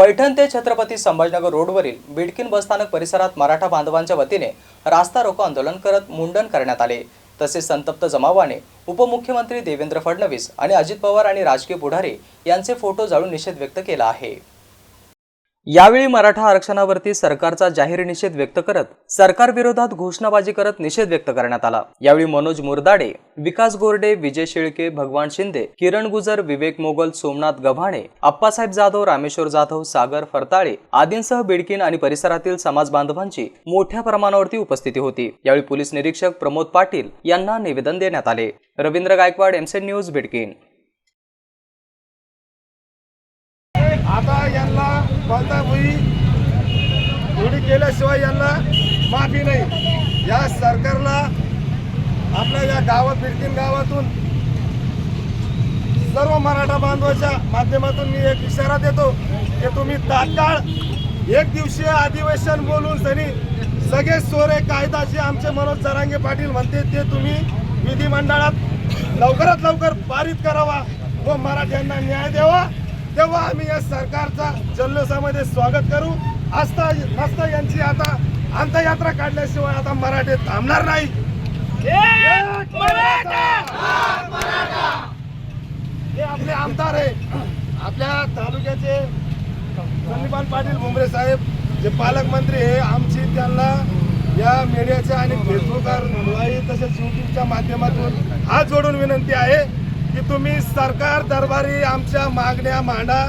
पैठण ते छत्रपती संभाजीनगर रोडवरील बिडकिन बसस्थानक परिसरात मराठा बांधवांच्या वतीने रास्ता रोको आंदोलन करत मुंडन करण्यात आले. तसेच संतप्त जमावाने उपमुख्यमंत्री देवेंद्र फडणवीस आणि अजित पवार आणि राजकीय पुढारी यांचे फोटो जाळून निषेध व्यक्त केला आहे. यावेळी मराठा आरक्षणावरती सरकारचा जाहीर निषेध व्यक्त करत सरकारविरोधात घोषणाबाजी करत निषेध व्यक्त करण्यात आला. यावेळी मनोज मुरदाडे विकास गोरडे विजय शेळके भगवान शिंदे किरण गुजर विवेक मोगल सोमनाथ गव्हाणे अप्पासाहेब जाधव रामेश्वर जाधव सागर फरताळे आदींसह बिडकीन आणि परिसरातील समाज बांधवांची मोठ्या प्रमाणावरती उपस्थिती होती. यावेळी पोलीस निरीक्षक प्रमोद पाटील यांना निवेदन देण्यात आले. रवींद्र गायकवाड एमसेन न्यूज बिडकीन. आता यांना केल्याशिवाय यांना माफी नाही. या सरकारला आपल्या या गावात फिरतीन गावातून सर्व मराठा बांधवाच्या माध्यमातून मी एक इशारा देतो की तुम्ही तात्काळ एक दिवसीय अधिवेशन बोलून तरी सगळे सोरे कायदा जे आमचे मनोज जरांगे पाटील म्हणते ते तुम्ही विधिमंडळात लवकरात लवकर पारित करावा व मराठ्यांना न्याय द्यावा. तेव्हा आम्ही या सरकारचा जल्लोषामध्ये स्वागत करू. आस्था नसता यांची आता अंतयात्रा काढल्याशिवाय आता मराठे थांबणार नाही! हे आपले आमदार आहे. आपल्या तालुक्याचे संदीपान पाटील भुमरे साहेब जे पालकमंत्री आहे आमची त्यांना या मीडियाच्या आणि फेसबुकवर तसेच युट्यूबच्या माध्यमातून हात जोडून विनंती आहे. की तुम्ही सरकार दरबारी आमच्या मागण्या मांडा.